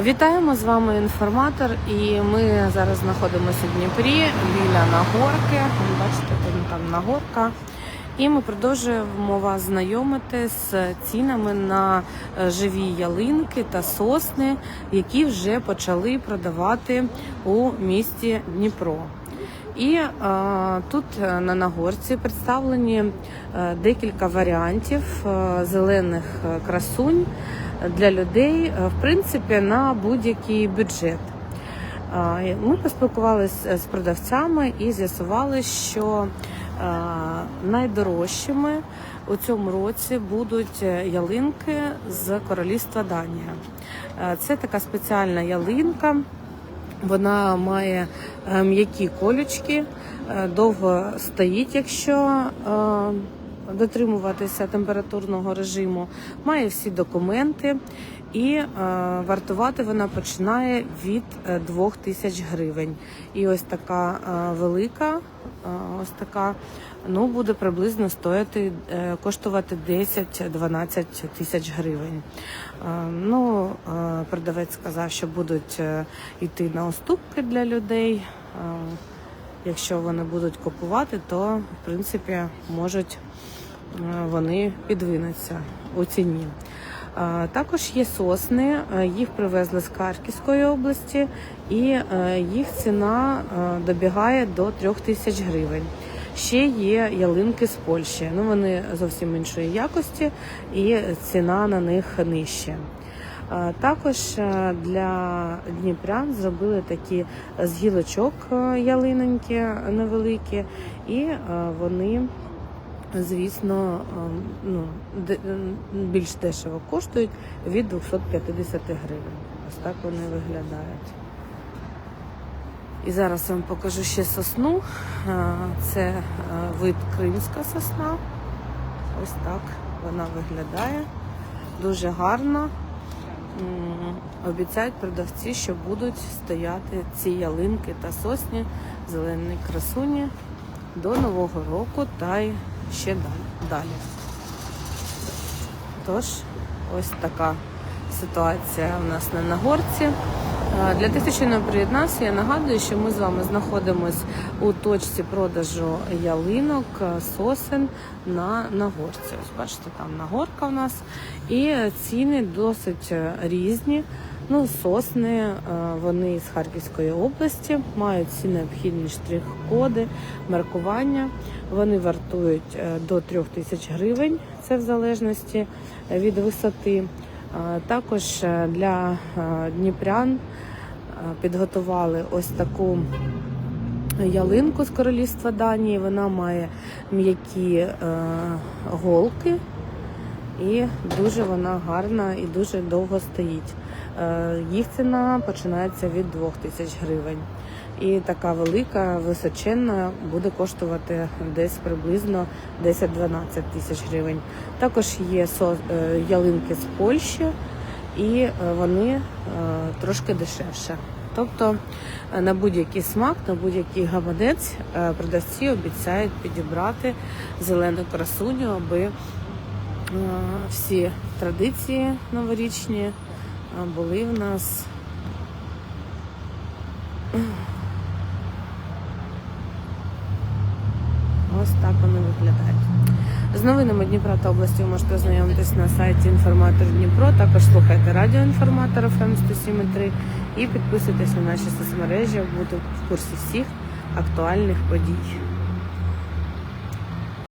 Вітаємо з вами інформатор, і ми зараз знаходимося в Дніпрі біля Нагорки. Ви Бачите, там, там Нагорка. І ми продовжуємо вас знайомити з цінами на е, живі ялинки та сосни, які вже почали продавати у місті Дніпро. І е, тут е, на Нагорці представлені декілька варіантів зелених красунь для людей, е, в принципі, на будь-який бюджет. Е, Ми поспілкувалися з продавцями і з'ясували, що е, найдорожчими у цьому році будуть е, ялинки з королівства Данія. Е, Це така спеціальна ялинка. Вона має е, м'які колючки, е, довго стоїть, якщо е, дотримуватися температурного режиму, має всі документи і е, вартувати вона починає від 2 тисяч гривень. І ось така е, велика, е, ось така, ну буде приблизно стояти, е, коштувати 10-12 тисяч гривень. Е, Ну, е, продавець сказав, що будуть е, йти на уступки для людей. Е, Якщо вони будуть купувати, то в принципі можуть е, вони підвинуться у ціні. Е, Також є сосни, е, їх привезли з Харківської області, і е, їх ціна е, добігає до 3 тисяч гривень. Ще є ялинки з Польщі. Ну вони зовсім іншої якості, і ціна на них нижча. Е, Також е, для дніпрян зробили такі з гілочок е, ялинонькі невеликі, і е, вони, звісно, е, ну, е, більш дешево коштують від 250 гривень. Ось так вони виглядають. І зараз я вам покажу ще сосну. Е, Це вид кримська сосна. Ось так вона виглядає. Дуже гарна. М, Обіцяють продавці, що будуть стояти ці ялинки та сосні, зелені красуні до Нового року та й ще далі-. Тож, ось така ситуація у нас на Нагорці. Е, Для тих, хто не приєднався, я нагадую, що ми з вами знаходимось у точці продажу ялинок, е, сосен на Нагорці. Ось бачите, там Нагорка у нас. І ціни досить е, різні. Ну, сосни, е, вони з Харківської області, мають всі необхідні штрих-коди, маркування. Вони вартують е, до 3 тисяч гривень, це в залежності е, від висоти. Також для дніпрян підготували ось таку ялинку з королівства Данії. Вона має м'які голки і дуже вона гарна і дуже довго стоїть. Е, Їх ціна починається від 2 тисяч гривень. І така велика, височенна буде коштувати десь приблизно 10-12 тисяч гривень. Також є е, ялинки з Польщі, і е, вони трошки дешевше. Тобто на будь-який смак, на будь-який гаманець продавці обіцяють підібрати зелену красуню, аби всі традиції новорічні е, були в нас. Ось так вони виглядають. З новинами Дніпра та області ви можете ознайомитись на сайті Інформатор Дніпро. Також слухайте радіо Інформатор ФМ 107.3 і підписуйтесь на наші соцмережі, бути в курсі всіх актуальних подій.